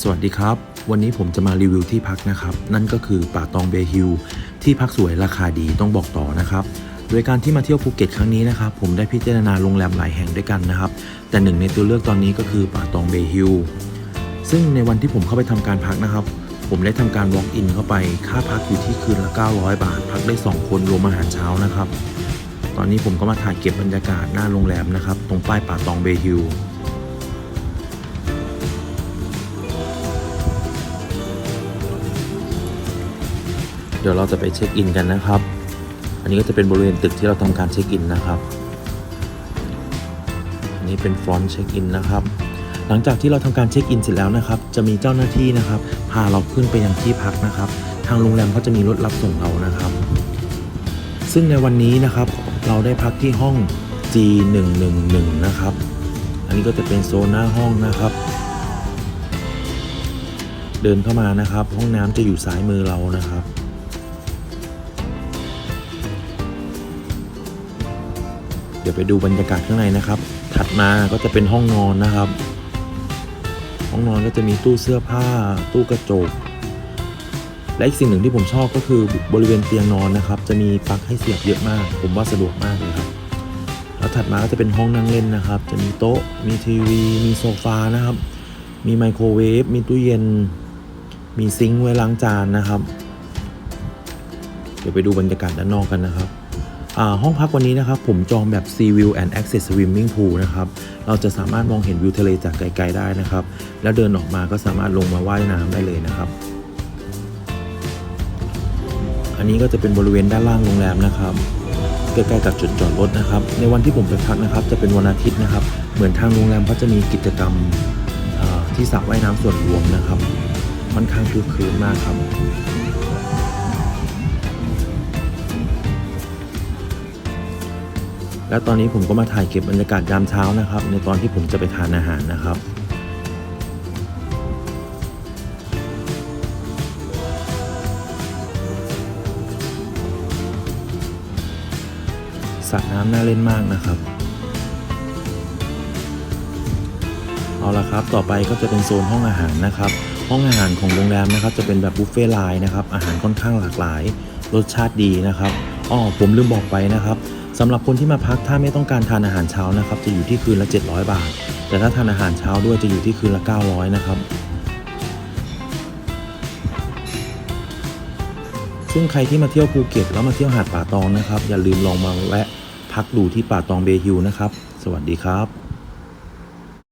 สวัสดีครับ วันนี้ผมจะมารีวิวที่พักนะครับ นั่นก็คือป่าตองเบฮิลที่พักสวยราคาดีต้องบอกต่อนะครับโดยการที่มาเที่ยวภูเก็ตครั้งนี้นะครับ ผมได้พิจารณาโรงแรมหลายแห่งด้วยกันนะครับ แต่หนึ่งในตัวเลือกตอนนี้ก็คือป่าตองเบฮิลซึ่งในวันที่ผมเข้าไปทำการพักนะครับ ผมได้ทำการ walk in เข้าไป ค่าพักอยู่ที่คืนละ 900 บาท พักได้ 2 คนรวมอาหารเช้านะครับ ตอนนี้ผมก็มาถ่ายเก็บบรรยากาศหน้าโรงแรมนะครับ ตรงป้ายป่าตองเบฮิล เดี๋ยวเราจะไปเช็คอินกันนะครับ อันนี้ก็จะเป็นบริเวณตึกที่เราทำการเช็คอินนะครับ อันนี้เป็นฟรอนต์เช็คอินนะครับ หลังจากที่เราทำการเช็คอินเสร็จแล้วนะครับ จะมีเจ้าหน้าที่นะครับ พาเราขึ้นไปยังที่พักนะครับ ทางโรงแรมก็จะมีรถรับส่งเรานะครับ ซึ่งในวันนี้นะครับ เราได้พักที่ห้อง G111 นะครับ อันนี้ก็จะเป็นโซนหน้าห้องนะครับเดินเข้ามานะครับ ห้องน้ำจะอยู่ซ้ายมือเรานะครับ เดี๋ยวไปดูบรรยากาศข้างในนะครับ ถัดมาก็จะเป็นห้องนอนนะครับ ห้องนอนก็จะมีตู้เสื้อผ้า ตู้กระจก และอีกสิ่งหนึ่งที่ผมชอบก็คือบริเวณเตียงนอนนะครับ จะมีปลั๊กให้เสียบเยอะมาก ผมว่าสะดวกมากเลยครับ แล้วถัดมาก็จะเป็นห้องนั่งเล่นนะครับ จะมีโต๊ะ มีทีวี มีโซฟานะครับ มีไมโครเวฟ มีตู้เย็น มีซิงค์ไว้ล้างจานนะครับ เดี๋ยวไปดูบรรยากาศด้านนอกกันนะครับ ห้องพักวันนี้นะครับ ผมจองแบบ Sea View and Access Swimming Pool นะครับ เราจะสามารถมองเห็นวิวทะเลจากไกลๆได้นะครับ แล้วเดินออกมาก็สามารถลงมาว่ายน้ำได้เลยนะครับ อันนี้ก็จะเป็นบริเวณด้านล่างโรงแรมนะครับใกล้ๆกับจุดจอดรถนะครับ ในวันที่ผมไปพักนะครับ จะเป็นวันอาทิตย์นะครับ เหมือนทางโรงแรมก็จะมีกิจกรรมที่สระว่ายน้ำส่วนรวมนะครับค่อนข้างคือคืนมากครับ และตอนนี้ผมก็มาถ่ายเก็บบรรยากาศยามเช้านะครับ ในตอนที่ผมจะไปทานอาหารนะครับสระน้ำน่าเล่นมากนะครับ เอาละครับ ต่อไปก็จะเป็นโซนห้องอาหารนะครับ ห้องอาหารของโรงแรมนะครับ จะเป็นแบบบุฟเฟ่ต์ไลน์นะครับ อาหารค่อนข้างหลากหลาย รสชาติดีนะครับอ้อผมลืมบอกไปนะครับ สำหรับคนที่มาพักถ้าไม่ต้องการทานอาหารเช้านะครับ จะอยู่ที่คืนละ 700 บาท แต่ถ้าทานอาหารเช้าด้วยจะอยู่ที่คืนละ 900 นะครับ ซึ่งใครที่มาเที่ยวภูเก็ตแล้วมาเที่ยวหาดป่าตองนะครับ อย่าลืมลองมาแวะพักดูที่ป่าตองเบฮิลนะครับ สวัสดีครับ